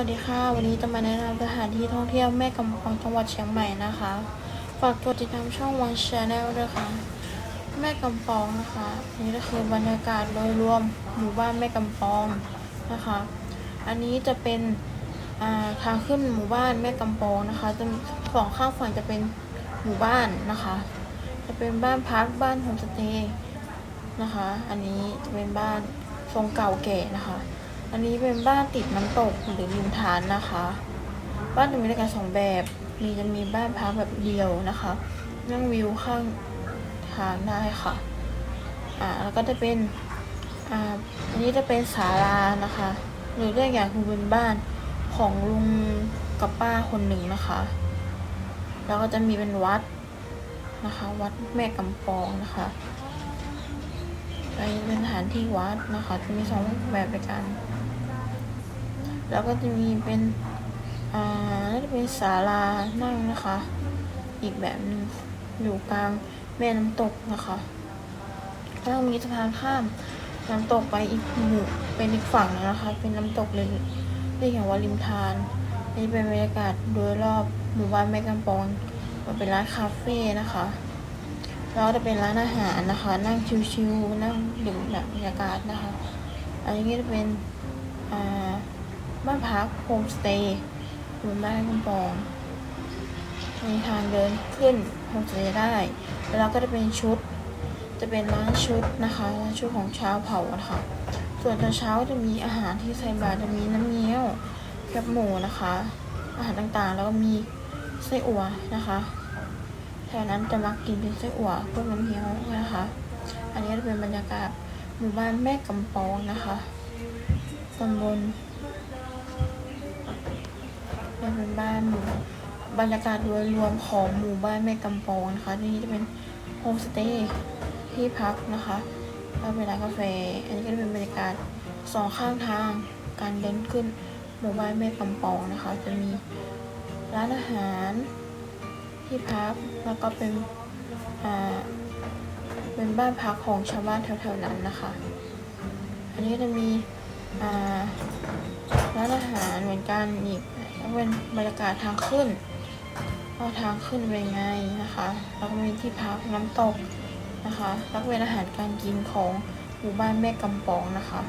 วัสดีค่ะ วันนี้จะมาแนะนำสถานที่ท่องเที่ยวแม่กำปองจังหวัดเชียงใหม่นะคะ ฝากกดติดตามช่องวันชาแนลด้วยค่ะ แม่กำปองนะคะ นี่ก็คือบรรยากาศโดยรวมหมู่บ้านแม่กำปองนะคะ อันนี้จะเป็นทางขึ้นหมู่บ้านแม่กำปองนะคะจะสองข้างฝั่งจะเป็นหมู่บ้านนะคะ จะเป็นบ้านพักบ้านโฮมสเตย์นะคะ อันนี้จะเป็นบ้านทรงเก่าแก่นะคะ อันนี้เป็นบ้านติดน้ำตกหรือริมทานนะคะ บ้านจะมีด้วยกันสองแบบ มีจะมีบ้านพักแบบเดียวนะคะ นั่งวิวข้างทางได้ค่ะ อ่าแล้วก็จะเป็น อ่า อันนี้จะเป็นศาลานะคะ หรือเรียกอย่างคือเป็นบ้านของลุงกับป้าคนหนึ่งนะคะ แล้วก็จะมีเป็นวัดนะคะ วัดแม่กำปองนะคะอันนี้เป็นสถานที่วัดนะคะ จะมีสองแบบด้วยกัน แล้วก็จะมีเป็นอ่าน่าจะเป็นศาลานั่งนะคะ อีกแบบหนึงอยู่กลางแม่น้ำตกนะคะแล้วก็มีสะพานข้ามน้ำตกไปอีกหมู่เป็นอีกฝั่งนะคะ เป็นน้ำตกเลยเรียกอย่างว่าริมทานนี่เป็นบรรยากาศโดยรอบหมู่บ้านแม่กำปองมันเป็นร้านคาเฟ่นะคะแล้วก็จะเป็นร้านอาหารนะคะ นั่งชิวๆนั่งดื่มแบบบรรยากาศนะคะ อันนี้จะเป็นอ่า บ้านพักโฮมสเตย์หรือบ้านกำปองมีทางเดินขึ้นโฮมสเตย์ได้ แล้วก็จะเป็นชุด จะเป็นร้านชุดนะคะร้านชุดของชาวเผ่านะคะ ส่วนตอนเช้าจะมีอาหารที่ใส่บาตรจะมีน้ำเงี้ยวแคบหมูนะคะ อาหารต่างๆ แล้วก็มีไส้อั่วนะคะแถวนั้นจะมักกินเป็นไส้อั่วพวกน้ำเงี้ยวนะคะ อันนี้จะเป็นบรรยากาศหมู่บ้านแม่กำปองนะคะตำบลันเป็นบ้านบรรยากาศโดยรวมของหมู่บ้านแม่กำปองนะคะที่นี่จะเป็นโฮมสเตย์ที่พักนะคะแล้วเป็นร้านกาแฟ อันนี้ก็จะเป็นบรรยากาศสองข้างทางการเดินขึ้นหมู่บ้านแม่กำปองนะคะ จะมีร้านอาหารที่พักแล้วก็เป็นอ่าเป็นบ้านพักของชาวบ้านแถวๆนั้นนะคะ อันนี้ก็จะมีอ่า ร้านอาหารเหมือนกันอีกแล้วเป็นบรรยากาศทางขึ้นว่าทางขึ้นเป็นไงนะคะแล้วก็มีที่พักน้ำตกนะคะแล้วเป็นอาหารการกินของหมู่บ้านแม่กำปองนะคะ